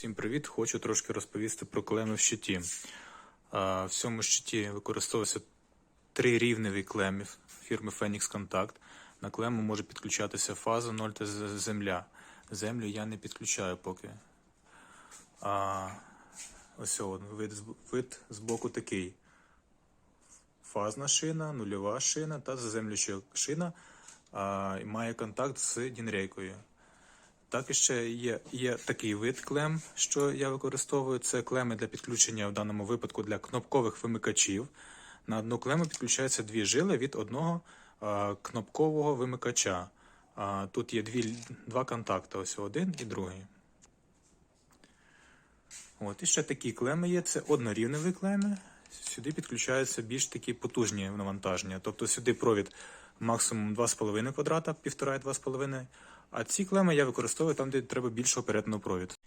Всім привіт! Хочу трошки розповісти про клеми в щиті. В цьому щиті використовується три рівневі клеми фірми Phoenix Contact. На клему може підключатися фаза 0 та земля. Землю я не підключаю поки. А, ось вид, вид з боку такий. Фазна шина, нульова шина та заземлююча шина а, має контакт з дінрейкою. Так і ще є, є такий вид клем, що я використовую. Це клеми для підключення в даному випадку для кнопкових вимикачів. На одну клему підключаються дві жили від одного а, кнопкового вимикача. А, тут є дві, два контакти, ось один і другий. От, і ще такі клеми є. Це однорівневі клеми. Сюди підключаються більш такі потужні навантаження. Тобто сюди провід максимум 2,5 квадрата, 1,5-2,5. А ці клеми я використовую там, де треба більшого перетину провід.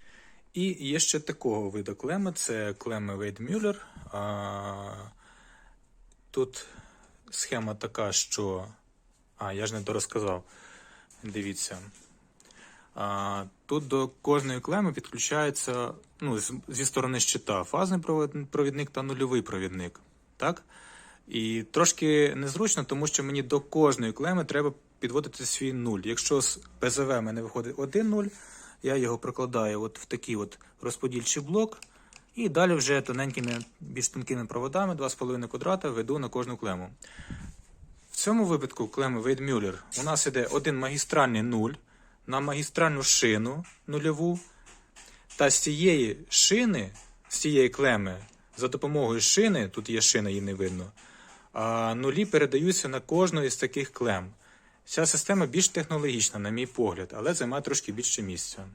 І є ще такого виду клеми, це клеми Weidmuller. А, Тут схема така, що. А, я ж не дорозказав. Дивіться. А, Тут до кожної клеми підключається ну, зі сторони щита фазний провідник та нульовий провідник. Так? І трошки незручно, тому що мені до кожної клеми треба підводити свій нуль. Якщо з ПЗВ мене виходить один нуль, я його прокладаю от в такий от розподільчий блок. І далі вже тоненькими, більш тонкими проводами 2,5 квадрата веду на кожну клему. В цьому випадку клеми Weidmuller у нас іде один магістральний нуль на магістральну шину нульову. Та з цієї шини, з цієї клеми, за допомогою шини, тут є шина, її не видно, нулі передаються на кожну із таких клем. Ця система більш технологічна, на мій погляд, але займає трошки більше місця.